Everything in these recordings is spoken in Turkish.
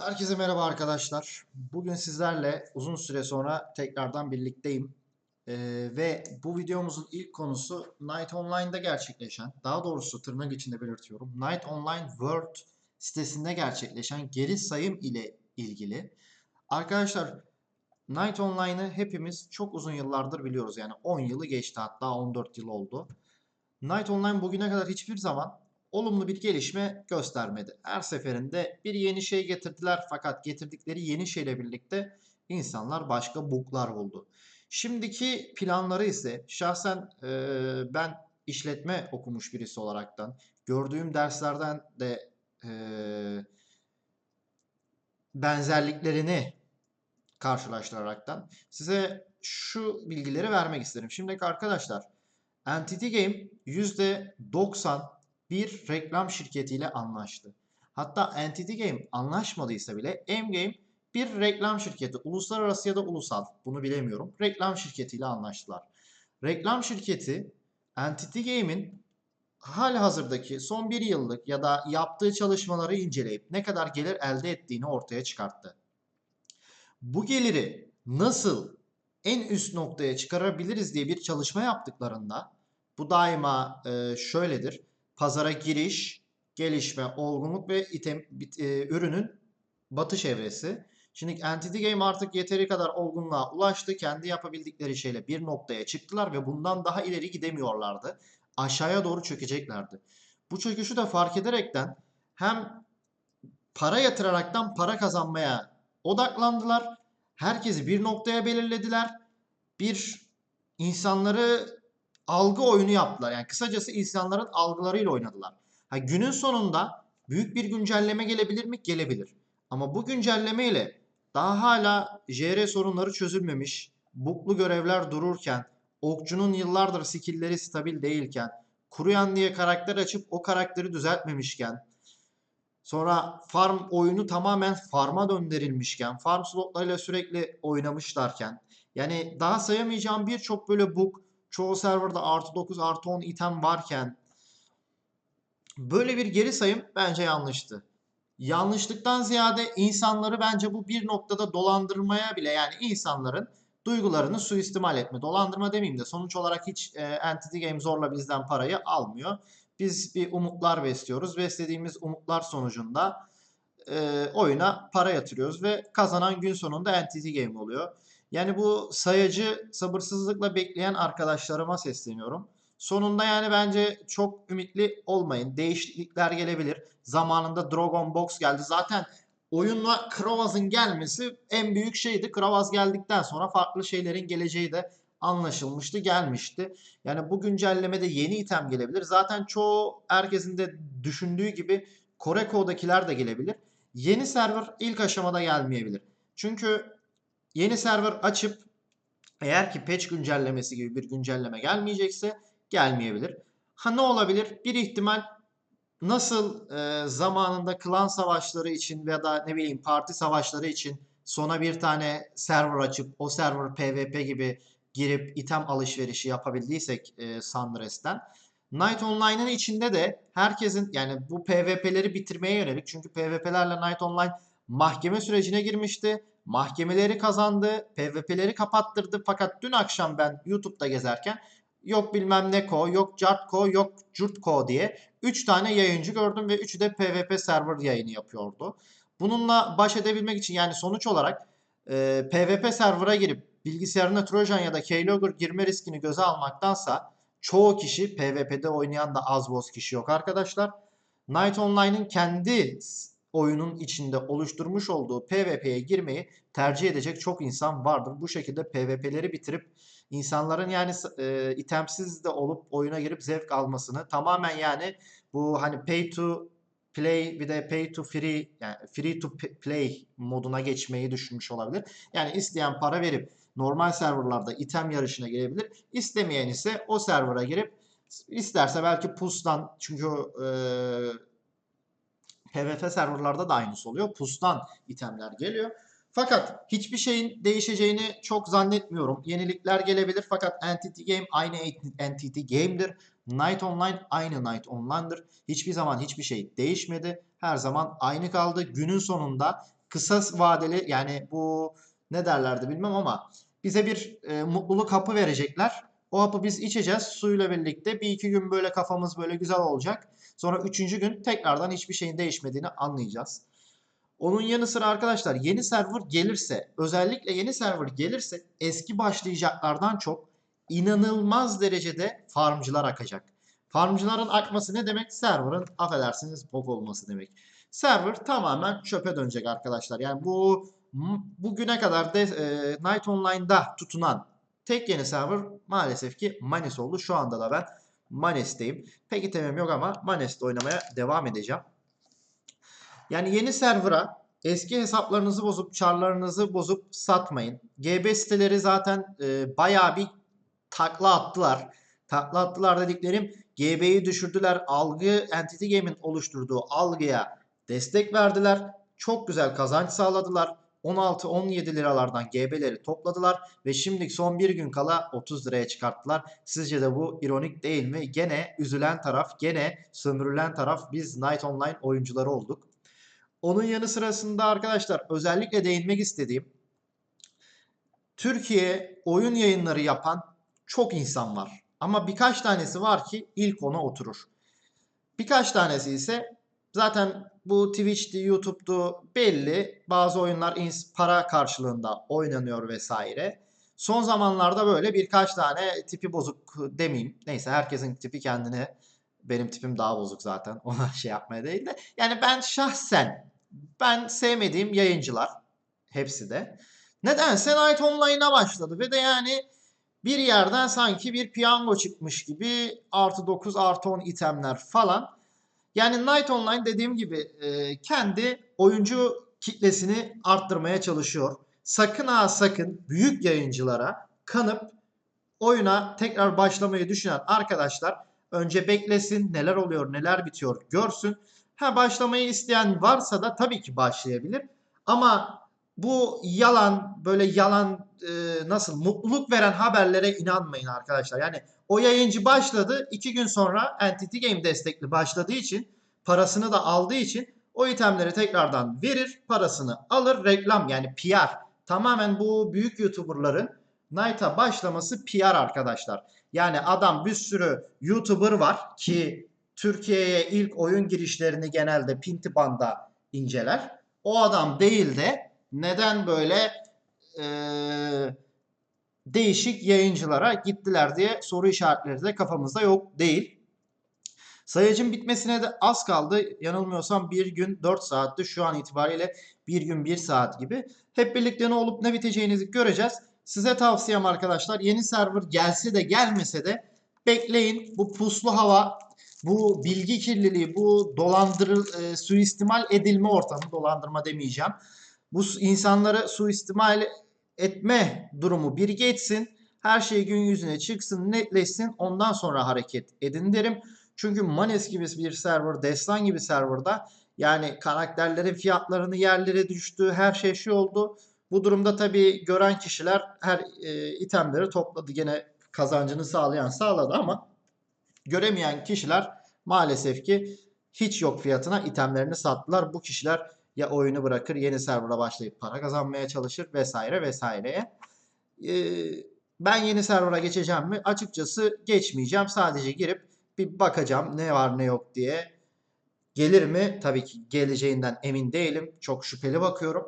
Herkese merhaba arkadaşlar. Bugün sizlerle uzun süre sonra tekrardan birlikteyim. Ee, ve bu videomuzun ilk konusu Night Online'da gerçekleşen, daha doğrusu tırnak içinde belirtiyorum, Night Online World sitesinde gerçekleşen geri sayım ile ilgili. Arkadaşlar Night Online'ı hepimiz çok uzun yıllardır biliyoruz. Yani 10 yılı geçti hatta 14 yıl oldu. Night Online bugüne kadar hiçbir zaman olumlu bir gelişme göstermedi. Her seferinde bir yeni şey getirdiler fakat getirdikleri yeni şeyle birlikte insanlar başka bug'lar buldu. Şimdiki planları ise şahsen e, ben işletme okumuş birisi olaraktan gördüğüm derslerden de e, benzerliklerini karşılaştıraraktan size şu bilgileri vermek isterim. Şimdiki arkadaşlar Entity Game %90 bir reklam şirketiyle anlaştı. Hatta Entity Game anlaşmadıysa bile M-Game bir reklam şirketi, uluslararası ya da ulusal bunu bilemiyorum. Reklam şirketiyle anlaştılar. Reklam şirketi Entity Game'in hali hazırdaki son bir yıllık ya da yaptığı çalışmaları inceleyip ne kadar gelir elde ettiğini ortaya çıkarttı. Bu geliri nasıl en üst noktaya çıkarabiliriz diye bir çalışma yaptıklarında bu daima şöyledir pazara giriş, gelişme, olgunluk ve item, e, ürünün batış evresi. Şimdi Entity Game artık yeteri kadar olgunluğa ulaştı. Kendi yapabildikleri şeyle bir noktaya çıktılar ve bundan daha ileri gidemiyorlardı. Aşağıya doğru çökeceklerdi. Bu çöküşü de fark ederekten hem para yatıraraktan para kazanmaya odaklandılar. Herkesi bir noktaya belirlediler. Bir insanları algı oyunu yaptılar. Yani kısacası insanların algılarıyla oynadılar. Ha, günün sonunda büyük bir güncelleme gelebilir mi? Gelebilir. Ama bu güncelleme ile daha hala JR sorunları çözülmemiş, buklu görevler dururken, okçunun yıllardır skillleri stabil değilken, kuruyan diye karakter açıp o karakteri düzeltmemişken, sonra farm oyunu tamamen farma döndürülmüşken, farm slotlarıyla sürekli oynamışlarken, yani daha sayamayacağım birçok böyle bug, çoğu serverda artı 9 artı 10 item varken böyle bir geri sayım bence yanlıştı. Yanlışlıktan ziyade insanları bence bu bir noktada dolandırmaya bile yani insanların duygularını suistimal etme. Dolandırma demeyeyim de sonuç olarak hiç e, Entity Game zorla bizden parayı almıyor. Biz bir umutlar besliyoruz. Beslediğimiz umutlar sonucunda e, oyuna para yatırıyoruz ve kazanan gün sonunda Entity Game oluyor. Yani bu sayacı sabırsızlıkla bekleyen arkadaşlarıma sesleniyorum. Sonunda yani bence çok ümitli olmayın. Değişiklikler gelebilir. Zamanında Dragon Box geldi. Zaten oyunla Kravaz'ın gelmesi en büyük şeydi. Kravaz geldikten sonra farklı şeylerin geleceği de anlaşılmıştı, gelmişti. Yani bu güncellemede yeni item gelebilir. Zaten çoğu herkesin de düşündüğü gibi Kore Koreko'dakiler de gelebilir. Yeni server ilk aşamada gelmeyebilir. Çünkü Yeni server açıp eğer ki patch güncellemesi gibi bir güncelleme gelmeyecekse gelmeyebilir. Ha ne olabilir? Bir ihtimal nasıl e, zamanında klan savaşları için veya da ne bileyim parti savaşları için sona bir tane server açıp o server PvP gibi girip item alışverişi yapabildiysek e, Sunrest'ten Night Online'ın içinde de herkesin yani bu PvP'leri bitirmeye yönelik çünkü PvP'lerle Night Online mahkeme sürecine girmişti mahkemeleri kazandı, PvP'leri kapattırdı. Fakat dün akşam ben YouTube'da gezerken yok bilmem ne ko, yok Cartco, yok Curtco diye 3 tane yayıncı gördüm ve 3'ü de PvP server yayını yapıyordu. Bununla baş edebilmek için yani sonuç olarak e, PvP server'a girip bilgisayarına Trojan ya da Keylogger girme riskini göze almaktansa çoğu kişi PvP'de oynayan da az boz kişi yok arkadaşlar. Night Online'ın kendi oyunun içinde oluşturmuş olduğu PvP'ye girmeyi tercih edecek çok insan vardır. Bu şekilde PvP'leri bitirip insanların yani e, itemsiz de olup oyuna girip zevk almasını tamamen yani bu hani pay to play bir de pay to free yani free to play moduna geçmeyi düşünmüş olabilir. Yani isteyen para verip normal serverlarda item yarışına girebilir. İstemeyen ise o server'a girip isterse belki pustan çünkü e, PvP serverlarda da aynısı oluyor. Pustan itemler geliyor. Fakat hiçbir şeyin değişeceğini çok zannetmiyorum. Yenilikler gelebilir fakat Entity Game aynı Entity Game'dir. Night Online aynı Night Online'dır. Hiçbir zaman hiçbir şey değişmedi. Her zaman aynı kaldı. Günün sonunda kısa vadeli yani bu ne derlerdi bilmem ama bize bir e, mutluluk hapı verecekler. O hapı biz içeceğiz suyla birlikte. Bir iki gün böyle kafamız böyle güzel olacak. Sonra üçüncü gün tekrardan hiçbir şeyin değişmediğini anlayacağız. Onun yanı sıra arkadaşlar yeni server gelirse özellikle yeni server gelirse eski başlayacaklardan çok inanılmaz derecede farmcılar akacak. Farmcıların akması ne demek? Server'ın affedersiniz bok olması demek. Server tamamen çöpe dönecek arkadaşlar. Yani bu bugüne kadar de e, Night Online'da tutunan tek yeni server maalesef ki Manes oldu. Şu anda da ben Manes'teyim. Pek itemim yok ama Manes'te oynamaya devam edeceğim. Yani yeni server'a eski hesaplarınızı bozup, çarlarınızı bozup satmayın. GB siteleri zaten e, bayağı bir takla attılar. Takla attılar dediklerim GB'yi düşürdüler. Algı Entity Game'in oluşturduğu algıya destek verdiler. Çok güzel kazanç sağladılar. 16-17 liralardan GB'leri topladılar ve şimdilik son bir gün kala 30 liraya çıkarttılar. Sizce de bu ironik değil mi? Gene üzülen taraf, gene sömürülen taraf biz Night Online oyuncuları olduk. Onun yanı sırasında arkadaşlar özellikle değinmek istediğim Türkiye oyun yayınları yapan çok insan var. Ama birkaç tanesi var ki ilk ona oturur. Birkaç tanesi ise zaten bu Twitch'ti, YouTube'du belli. Bazı oyunlar para karşılığında oynanıyor vesaire. Son zamanlarda böyle birkaç tane tipi bozuk demeyeyim. Neyse herkesin tipi kendine. Benim tipim daha bozuk zaten. Ona şey yapmaya değil de. Yani ben şahsen ben sevmediğim yayıncılar hepsi de. Nedense Night Online'a başladı ve de yani bir yerden sanki bir piyango çıkmış gibi artı 9 artı 10 itemler falan. Yani Night Online dediğim gibi e, kendi oyuncu kitlesini arttırmaya çalışıyor. Sakın ha sakın büyük yayıncılara kanıp oyuna tekrar başlamayı düşünen arkadaşlar önce beklesin neler oluyor neler bitiyor görsün. Ha başlamayı isteyen varsa da tabii ki başlayabilir. Ama bu yalan böyle yalan e, nasıl mutluluk veren haberlere inanmayın arkadaşlar. Yani o yayıncı başladı iki gün sonra Entity Game destekli başladığı için parasını da aldığı için o itemleri tekrardan verir parasını alır reklam yani PR. Tamamen bu büyük YouTuber'ların Knight'a başlaması PR arkadaşlar. Yani adam bir sürü YouTuber var ki Türkiye'ye ilk oyun girişlerini genelde Pintiban'da inceler. O adam değil de neden böyle e, değişik yayıncılara gittiler diye soru işaretleri de kafamızda yok değil. Sayacın bitmesine de az kaldı. Yanılmıyorsam bir gün 4 saatti. Şu an itibariyle bir gün 1 saat gibi. Hep birlikte ne olup ne biteceğinizi göreceğiz. Size tavsiyem arkadaşlar yeni server gelse de gelmese de bekleyin. Bu puslu hava, bu bilgi kirliliği, bu dolandırıl, e, suistimal edilme ortamı, dolandırma demeyeceğim. Bu insanları suistimal etme durumu bir geçsin. Her şey gün yüzüne çıksın, netleşsin. Ondan sonra hareket edin derim. Çünkü Manes gibi bir server, Destan gibi serverda yani karakterlerin fiyatlarını yerlere düştü. Her şey şey oldu. Bu durumda tabii gören kişiler her e, itemleri topladı. Gene kazancını sağlayan sağladı ama göremeyen kişiler maalesef ki hiç yok fiyatına itemlerini sattılar. Bu kişiler ya oyunu bırakır yeni server'a başlayıp para kazanmaya çalışır vesaire vesaireye. Ee, ben yeni server'a geçeceğim mi? Açıkçası geçmeyeceğim. Sadece girip bir bakacağım ne var ne yok diye. Gelir mi? Tabii ki geleceğinden emin değilim. Çok şüpheli bakıyorum.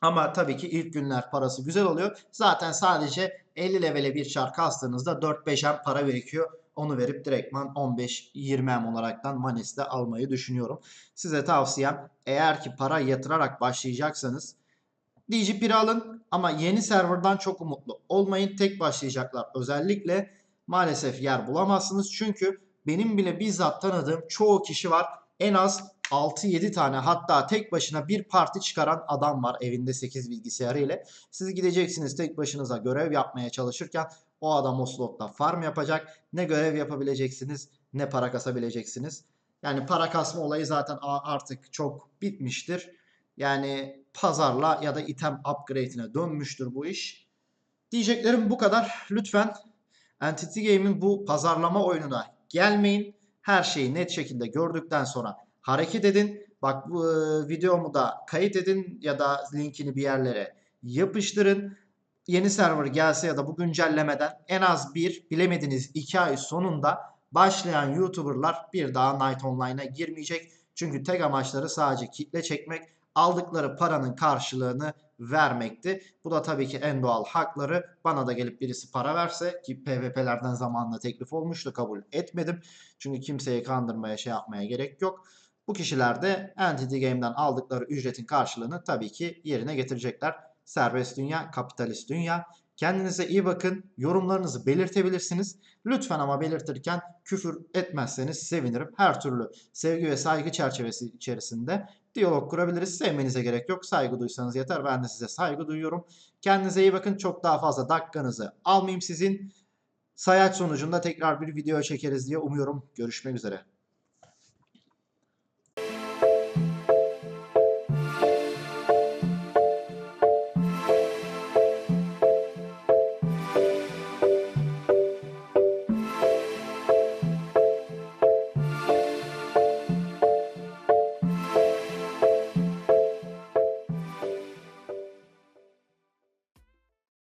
Ama tabii ki ilk günler parası güzel oluyor. Zaten sadece 50 levele bir şarkı astığınızda 4-5 para birikiyor. Onu verip direktman 15-20 M olaraktan Manis'te almayı düşünüyorum. Size tavsiyem eğer ki para yatırarak başlayacaksanız DG1 alın ama yeni serverdan çok umutlu olmayın. Tek başlayacaklar özellikle maalesef yer bulamazsınız. Çünkü benim bile bizzat tanıdığım çoğu kişi var. En az 6-7 tane hatta tek başına bir parti çıkaran adam var evinde 8 bilgisayarı ile. Siz gideceksiniz tek başınıza görev yapmaya çalışırken o adam o slotta farm yapacak. Ne görev yapabileceksiniz ne para kasabileceksiniz. Yani para kasma olayı zaten artık çok bitmiştir. Yani pazarla ya da item upgrade'ine dönmüştür bu iş. Diyeceklerim bu kadar. Lütfen Entity Game'in bu pazarlama oyununa gelmeyin. Her şeyi net şekilde gördükten sonra hareket edin. Bak bu e, videomu da kayıt edin ya da linkini bir yerlere yapıştırın. Yeni server gelse ya da bu güncellemeden en az bir bilemediniz 2 ay sonunda başlayan YouTuber'lar bir daha Night Online'a girmeyecek. Çünkü tek amaçları sadece kitle çekmek, aldıkları paranın karşılığını vermekti. Bu da tabii ki en doğal hakları. Bana da gelip birisi para verse ki PvP'lerden zamanla teklif olmuştu kabul etmedim. Çünkü kimseyi kandırmaya şey yapmaya gerek yok. Bu kişiler de Entity Game'den aldıkları ücretin karşılığını tabii ki yerine getirecekler. Serbest dünya, kapitalist dünya. Kendinize iyi bakın. Yorumlarınızı belirtebilirsiniz. Lütfen ama belirtirken küfür etmezseniz sevinirim. Her türlü sevgi ve saygı çerçevesi içerisinde diyalog kurabiliriz. Sevmenize gerek yok. Saygı duysanız yeter. Ben de size saygı duyuyorum. Kendinize iyi bakın. Çok daha fazla dakikanızı almayayım sizin. Sayaç sonucunda tekrar bir video çekeriz diye umuyorum. Görüşmek üzere.